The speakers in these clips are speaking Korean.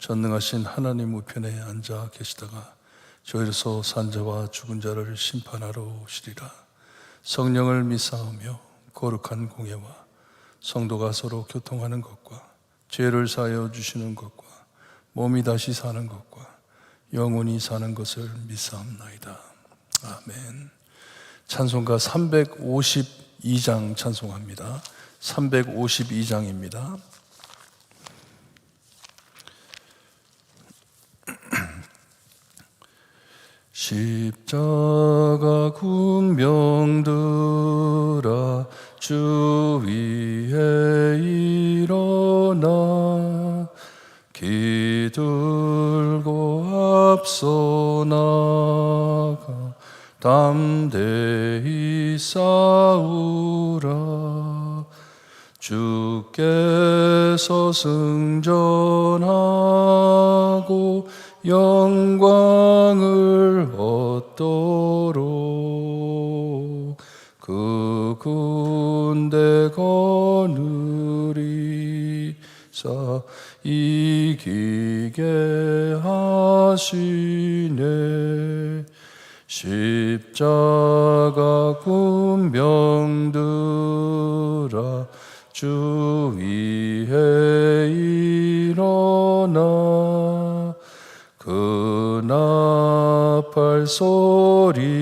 전능하신 하나님 우편에 앉아 계시다가 저희로서 산자와 죽은 자를 심판하러 오시리라. 성령을 믿사오며 거룩한 공예와 성도가 서로 교통하는 것과 죄를 사하여 주시는 것과 몸이 다시 사는 것과 영원히 사는 것을 믿사옵나이다. 아멘. 찬송가 352장 찬송합니다. 352장입니다 십자가 군병들아 주 위에 일어나 기들고 앞서 나가 담대히 싸우라. 주께서 승전하고 영광을 얻도록 그 군대 거느리사 이기게 하시네. 십자가 군병들아 주 위에 일어나. 그 나팔 소리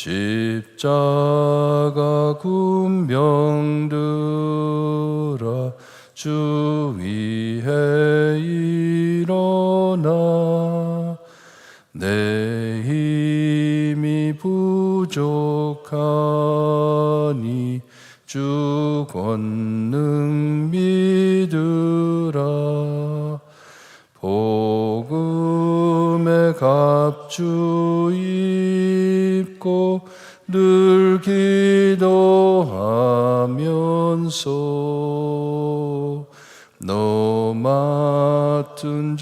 십자가 군병들아 주 위에 일어나 내 힘이 부족하니 주 권능 믿으라. 복음의 갑주 입고 늘 기도하면서 너 맡은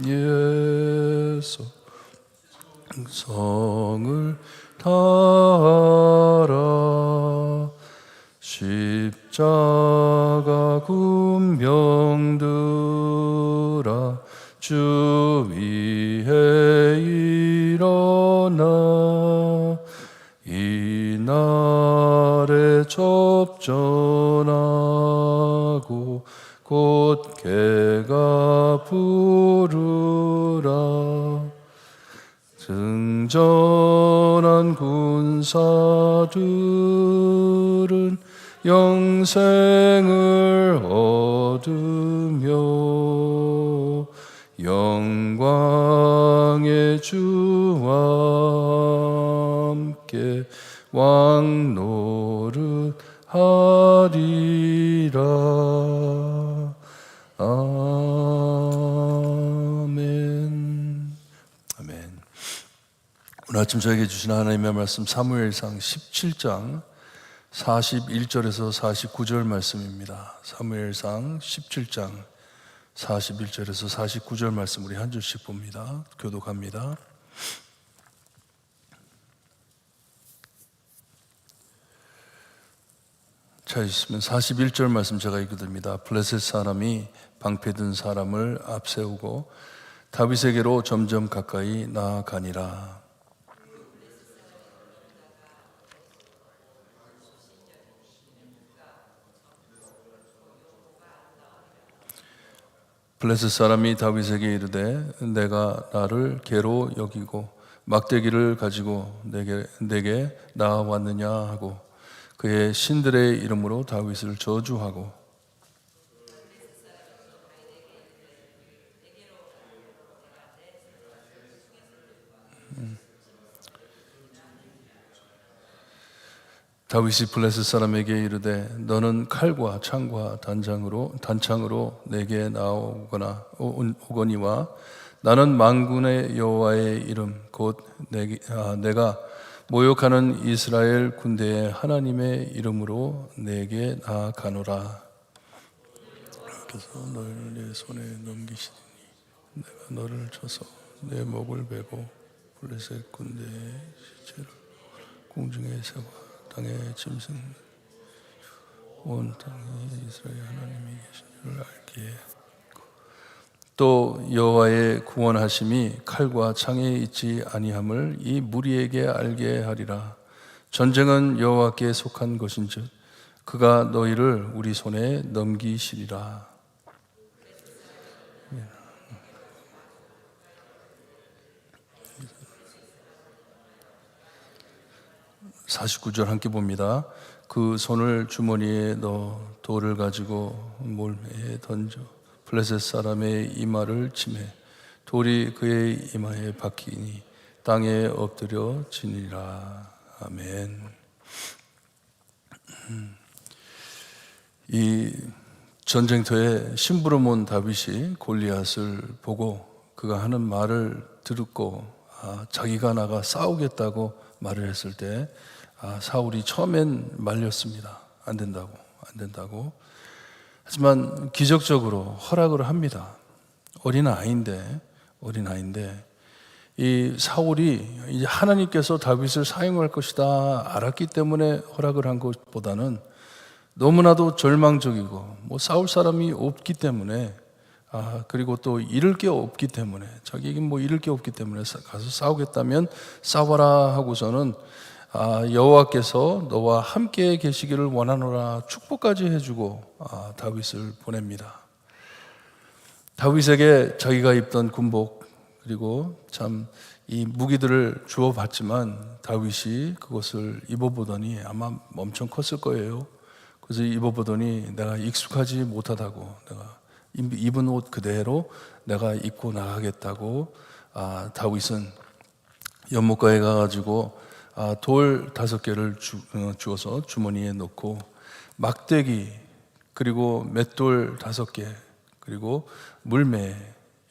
자리에서 성을 다하라 십자가 군병들아 주 일어나? 이날에 접전하고 곧 개가 부르라. 승전한 군사들은 영생을 얻으며 영광의 주와 함께 왕노릇 하리라. 아멘. 아멘. 오늘 아침 저에게 주신 하나님의 말씀 사무엘상 17장 41절에서 49절 말씀입니다. 사무엘상 17장 41절에서 49절 말씀 우리 한 줄씩 봅니다. 교독합니다. 자 있으면 41절 말씀 제가 읽어드립니다. 블레셋 사람이 방패든 사람을 앞세우고 다윗에게로 점점 가까이 나아가니라. 블레셋 사람이 다윗에게 이르되 내가 나를 개로 여기고 막대기를 가지고 내게 내게 나왔느냐 하고 그의 신들의 이름으로 다윗을 저주하고 다윗이 블레셋 사람에게 이르되 너는 칼과 창과 단장으로 단창으로 내게 나오거나 오- 오거니와 나는 만군의 여호와의 이름 곧 내게, 아, 내가 모욕하는 이스라엘 군대의 하나님의 이름으로 내게 나아가노라. 그래서 너를 내 손에 넘기시니 내가 너를 쳐서 내 목을 베고 블레셋 군대의 시체를 공중의 새와 땅의 짐승 온 땅에 이스라엘 하나님이 계신 줄 알기에 또 여호와의 구원하심이 칼과 창에 있지 아니함을 이 무리에게 알게 하리라. 전쟁은 여호와께 속한 것인즉 그가 너희를 우리 손에 넘기시리라 49절 함께 봅니다. 그 손을 주머니에 넣어 돌을 가지고 몰매에 던져 블레셋 사람의 이마를 치매 돌이 그의 이마에 박히니 땅에 엎드려 지니라. 아멘. 음. 이 전쟁터에 심부름 온 다윗이 골리앗을 보고 그가 하는 말을 듣고 아, 자기가 나가 싸우겠다고 말을 했을 때 아, 사울이 처음엔 말렸습니다. 안 된다고, 안 된다고. 하지만 기적적으로 허락을 합니다. 어린 아이인데, 어린 아이인데, 이 사울이 이제 하나님께서 다윗을 사용할 것이다 알았기 때문에 허락을 한 것보다는 너무나도 절망적이고 뭐 싸울 사람이 없기 때문에 아 그리고 또 잃을 게 없기 때문에 자기에게 뭐 잃을 게 없기 때문에 사- 가서 싸우겠다면 싸워라 하고서는 아 여호와께서 너와 함께 계시기를 원하노라 축복까지 해주고 아 다윗을 보냅니다. 다윗에게 자기가 입던 군복 그리고 참 이 무기들을 주어 봤지만 다윗이 그것을 입어보더니 아마 엄청 컸을 거예요. 그래서 입어보더니 내가 익숙하지 못하다고 내가 입- 입은 옷 그대로 내가 입고 나가겠다고 아, 다윗은 연못가에 가가지고 아, 돌 다섯 개를 주, 어, 주어서 주머니에 넣고 막대기 그리고 맷돌 다섯 개 그리고 물매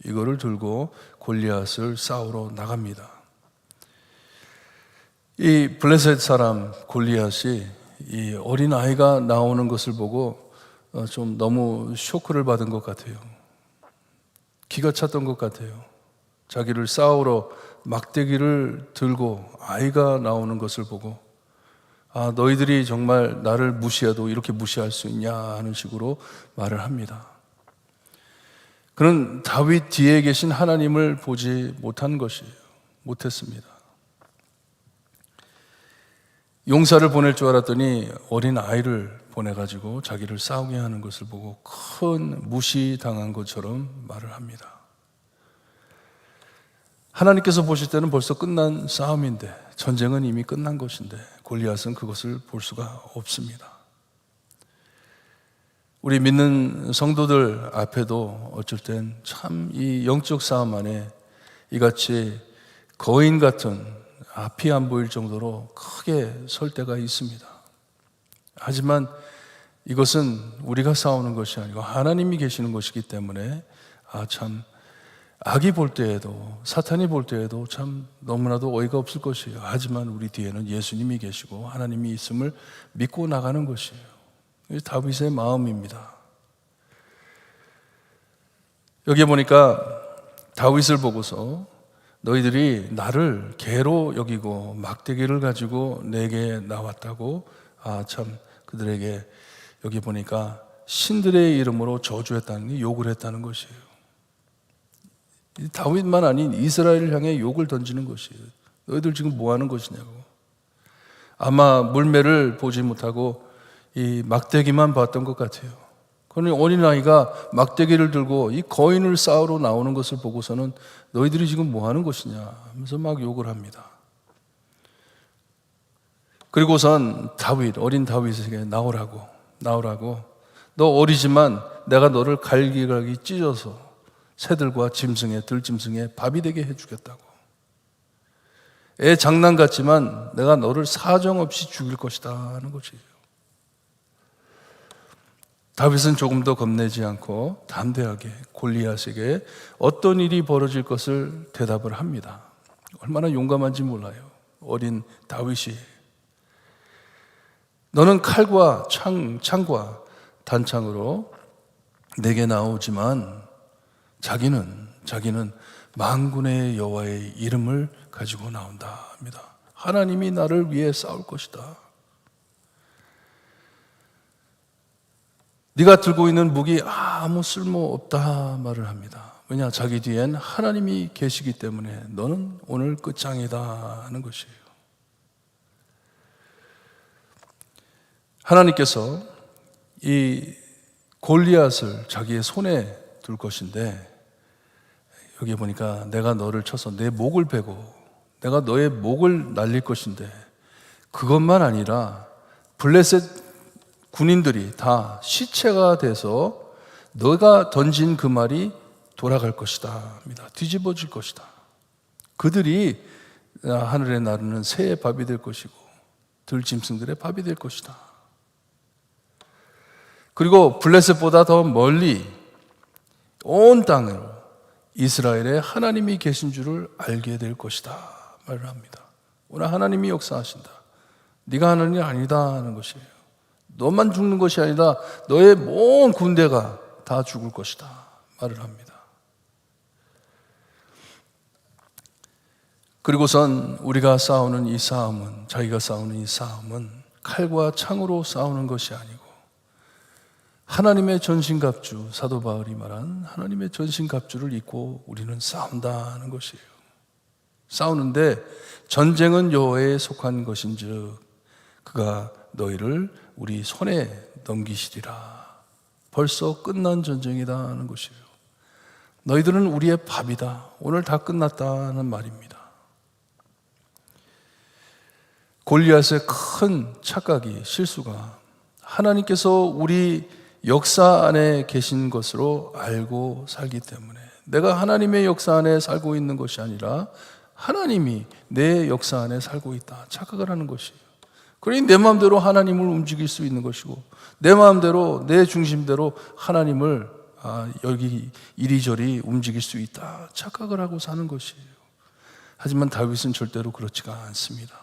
이거를 들고 골리앗을 싸우러 나갑니다. 이 블레셋 사람 골리앗이 이 어린 아이가 나오는 것을 보고 어, 좀 너무 쇼크를 받은 것 같아요. 기가 찼던 것 같아요. 자기를 싸우러 막대기를 들고 아이가 나오는 것을 보고 아 너희들이 정말 나를 무시해도 이렇게 무시할 수 있냐 하는 식으로 말을 합니다. 그는 다윗 뒤에 계신 하나님을 보지 못한 것이에요. 못했습니다. 용사를 보낼 줄 알았더니 어린 아이를 보내가지고 자기를 싸우게 하는 것을 보고 큰 무시당한 것처럼 말을 합니다. 하나님께서 보실 때는 벌써 끝난 싸움인데 전쟁은 이미 끝난 것인데 골리앗은 그것을 볼 수가 없습니다. 우리 믿는 성도들 앞에도 어쩔 땐 참 이 영적 싸움 안에 이같이 거인 같은 앞이 안 보일 정도로 크게 설 때가 있습니다. 하지만 이것은 우리가 싸우는 것이 아니고 하나님이 계시는 것이기 때문에 아 참 악이 볼 때에도 사탄이 볼 때에도 참 너무나도 어이가 없을 것이에요. 하지만 우리 뒤에는 예수님이 계시고 하나님이 있음을 믿고 나가는 것이에요. 다윗의 마음입니다. 여기 보니까 다윗을 보고서 너희들이 나를 개로 여기고 막대기를 가지고 내게 나왔다고 아 참 그들에게 여기 보니까 신들의 이름으로 저주했다는 게 욕을 했다는 것이에요. 이 다윗만 아닌 이스라엘을 향해 욕을 던지는 것이에요. 너희들 지금 뭐 하는 것이냐고. 아마 물매를 보지 못하고 이 막대기만 봤던 것 같아요. 그러니 어린아이가 막대기를 들고 이 거인을 싸우러 나오는 것을 보고서는 너희들이 지금 뭐 하는 것이냐 하면서 막 욕을 합니다. 그리고선 다윗, 어린 다윗에게 나오라고, 나오라고. 너 어리지만 내가 너를 갈기갈기 찢어서 새들과 짐승에, 들짐승에 밥이 되게 해주겠다고. 애 장난 같지만 내가 너를 사정없이 죽일 것이다 하는 것이에요. 다윗은 조금 더 겁내지 않고 담대하게 골리앗에게 어떤 일이 벌어질 것을 대답을 합니다. 얼마나 용감한지 몰라요. 어린 다윗이 너는 칼과 창, 창과 단창으로 내게 나오지만 자기는 자기는 만군의 여호와의 이름을 가지고 나온다 합니다. 하나님이 나를 위해 싸울 것이다. 네가 들고 있는 무기 아무 쓸모 없다 말을 합니다. 왜냐 자기 뒤엔 하나님이 계시기 때문에 너는 오늘 끝장이다 하는 것이에요. 하나님께서 이 골리앗을 자기의 손에 둘 것인데 여기 보니까 내가 너를 쳐서 내 목을 베고 내가 너의 목을 날릴 것인데 그것만 아니라 블레셋 군인들이 다 시체가 돼서 너가 던진 그 말이 돌아갈 것이다. 뒤집어질 것이다. 그들이 하늘에 나르는 새의 밥이 될 것이고 들짐승들의 밥이 될 것이다. 그리고 블레셋보다 더 멀리 온 땅으로 이스라엘에 하나님이 계신 줄을 알게 될 것이다. 말을 합니다. 오늘 하나님이 역사하신다. 네가 하나님이 아니다 하는 것이에요. 너만 죽는 것이 아니라 너의 모든 군대가 다 죽을 것이다. 말을 합니다. 그리고선 우리가 싸우는 이 싸움은, 자기가 싸우는 이 싸움은 칼과 창으로 싸우는 것이 아니고 하나님의 전신갑주, 사도 바울이 말한 하나님의 전신갑주를 입고 우리는 싸운다는 것이에요. 싸우는데 전쟁은 여호와에 속한 것인즉 그가 너희를 우리 손에 넘기시리라. 벌써 끝난 전쟁이다 하는 것이에요. 너희들은 우리의 밥이다. 오늘 다 끝났다는 말입니다. 골리앗의 큰 착각이 실수가 하나님께서 우리 역사 안에 계신 것으로 알고 살기 때문에 내가 하나님의 역사 안에 살고 있는 것이 아니라 하나님이 내 역사 안에 살고 있다. 착각을 하는 것이에요. 그러니 내 마음대로 하나님을 움직일 수 있는 것이고 내 마음대로 내 중심대로 하나님을 아, 여기 이리저리 움직일 수 있다. 착각을 하고 사는 것이에요. 하지만 다윗은 절대로 그렇지가 않습니다.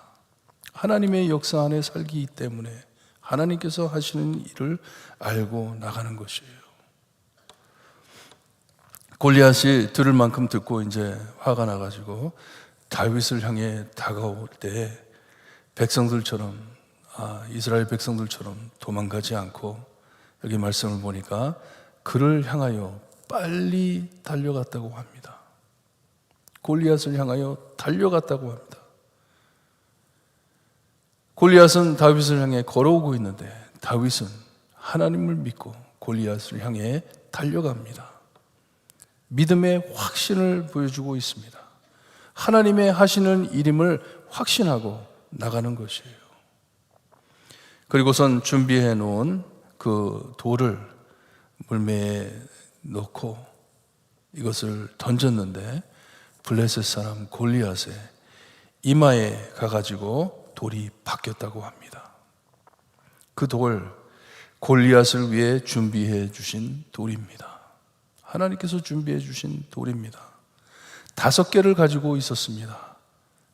하나님의 역사 안에 살기 때문에 하나님께서 하시는 일을 알고 나가는 것이에요. 골리앗이 들을 만큼 듣고 이제 화가 나가지고 다윗을 향해 다가올 때 백성들처럼 아, 이스라엘 백성들처럼 도망가지 않고 여기 말씀을 보니까 그를 향하여 빨리 달려갔다고 합니다. 골리앗을 향하여 달려갔다고 합니다. 골리앗은 다윗을 향해 걸어오고 있는데 다윗은 하나님을 믿고 골리앗을 향해 달려갑니다. 믿음의 확신을 보여주고 있습니다. 하나님의 하시는 일임을 확신하고 나가는 것이에요. 그리고선 준비해 놓은 그 돌을 물매에 넣고 이것을 던졌는데 블레셋 사람 골리앗의 이마에 가가지고 돌이 바뀌었다고 합니다. 그 돌, 골리앗을 위해 준비해 주신 돌입니다. 하나님께서 준비해 주신 돌입니다. 다섯 개를 가지고 있었습니다.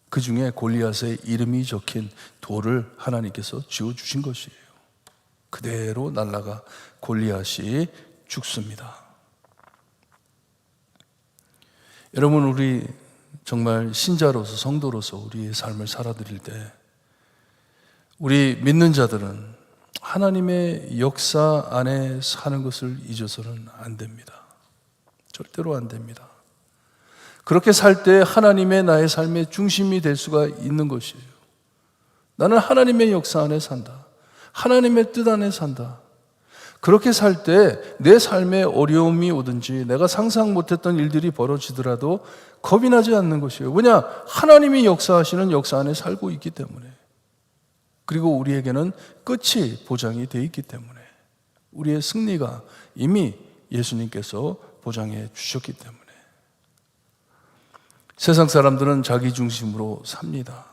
그 중에 골리앗의 이름이 적힌 돌을 하나님께서 지어 주신 것이에요. 그대로 날라가 골리앗이 죽습니다. 여러분 우리 정말 신자로서 성도로서 우리의 삶을 살아드릴 때 우리 믿는 자들은 하나님의 역사 안에 사는 것을 잊어서는 안 됩니다. 절대로 안 됩니다. 그렇게 살 때 하나님의 나의 삶의 중심이 될 수가 있는 것이에요. 나는 하나님의 역사 안에 산다. 하나님의 뜻 안에 산다. 그렇게 살 때 내 삶에 어려움이 오든지 내가 상상 못했던 일들이 벌어지더라도 겁이 나지 않는 것이에요. 왜냐? 하나님이 역사하시는 역사 안에 살고 있기 때문에. 그리고 우리에게는 끝이 보장이 되어 있기 때문에. 우리의 승리가 이미 예수님께서 보장해 주셨기 때문에. 세상 사람들은 자기 중심으로 삽니다.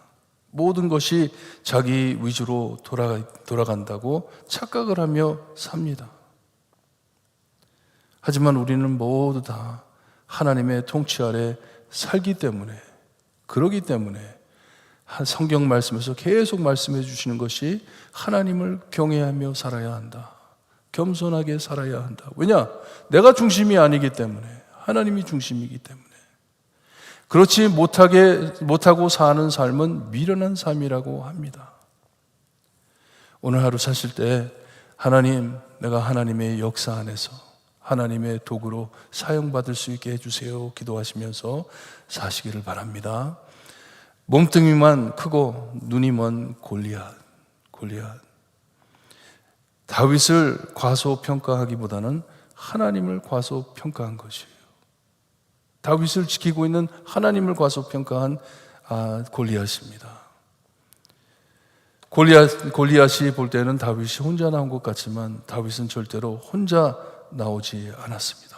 모든 것이 자기 위주로 돌아가, 돌아간다고 착각을 하며 삽니다. 하지만 우리는 모두 다 하나님의 통치 아래 살기 때문에, 그러기 때문에 한 성경 말씀에서 계속 말씀해 주시는 것이 하나님을 경외하며 살아야 한다. 겸손하게 살아야 한다. 왜냐? 내가 중심이 아니기 때문에, 하나님이 중심이기 때문에. 그렇지 못하게, 못하고 사는 삶은 미련한 삶이라고 합니다. 오늘 하루 사실 때 하나님, 내가 하나님의 역사 안에서 하나님의 도구로 사용받을 수 있게 해주세요. 기도하시면서 사시기를 바랍니다. 몸뚱이만 크고 눈이 먼 골리앗, 골리앗. 다윗을 과소평가하기보다는 하나님을 과소평가한 것이에요. 다윗을 지키고 있는 하나님을 과소평가한 아, 골리앗입니다. 골리앗, 골리앗이 볼 때는 다윗이 혼자 나온 것 같지만 다윗은 절대로 혼자 나오지 않았습니다.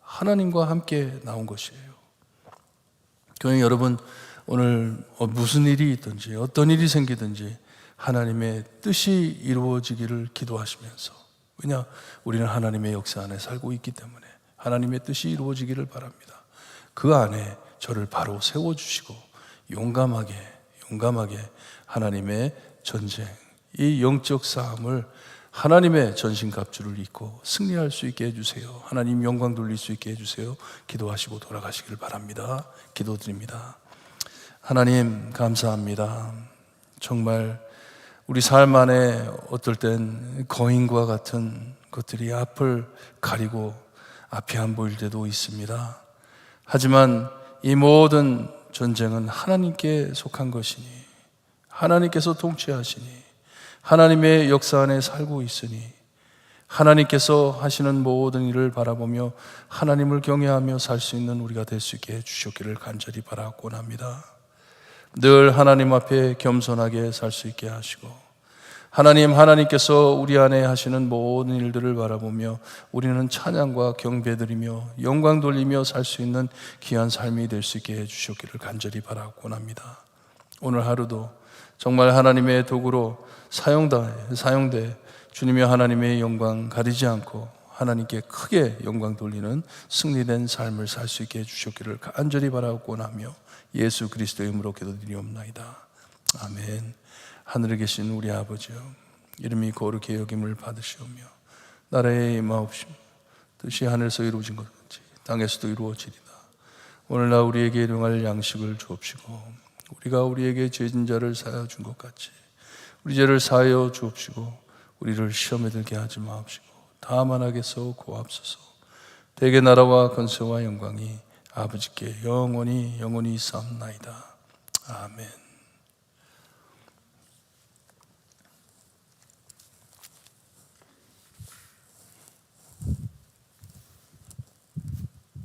하나님과 함께 나온 것이에요. 교회 여러분, 오늘 어, 무슨 일이 있든지 어떤 일이 생기든지 하나님의 뜻이 이루어지기를 기도하시면서 왜냐 우리는 하나님의 역사 안에 살고 있기 때문에 하나님의 뜻이 이루어지기를 바랍니다. 그 안에 저를 바로 세워 주시고 용감하게 용감하게 하나님의 전쟁 이 영적 싸움을 하나님의 전신갑주를 입고 승리할 수 있게 해주세요. 하나님 영광 돌릴 수 있게 해주세요. 기도하시고 돌아가시길 바랍니다. 기도드립니다. 하나님 감사합니다. 정말 우리 삶 안에 어떨 땐 거인과 같은 것들이 앞을 가리고 앞이 안 보일 때도 있습니다. 하지만 이 모든 전쟁은 하나님께 속한 것이니 하나님께서 통치하시니 하나님의 역사 안에 살고 있으니 하나님께서 하시는 모든 일을 바라보며 하나님을 경외하며 살 수 있는 우리가 될 수 있게 해 주셨기를 간절히 바라곤 합니다. 늘 하나님 앞에 겸손하게 살 수 있게 하시고 하나님 하나님께서 우리 안에 하시는 모든 일들을 바라보며 우리는 찬양과 경배드리며 영광 돌리며 살 수 있는 귀한 삶이 될 수 있게 해 주셨기를 간절히 바라곤 합니다. 오늘 하루도 정말 하나님의 도구로 사용돼 사용돼 주님의 하나님의 영광 가리지 않고 하나님께 크게 영광 돌리는 승리된 삶을 살 수 있게 해 주셨기를 간절히 바라곤 하며 예수 그리스도의 이름으로 기도드리옵나이다. 아멘. 하늘에 계신 우리 아버지여, 이름이 거룩히 여김을 받으시오며, 나라의 임하옵시며, 뜻이 하늘에서 이루어진 것 같이 땅에서도 이루어지리다. 오늘날 우리에게 일용할 양식을 주옵시고, 우리가 우리에게 죄진 자를 사하여 준 것 같이, 우리 죄를 사하여 주옵시고, 우리를 시험에 들게 하지 마옵시고, 다만 하게서 고합소서. 대개 나라와 건세와 영광이 아버지께 영원히 영원히 쌓나이다. 아멘.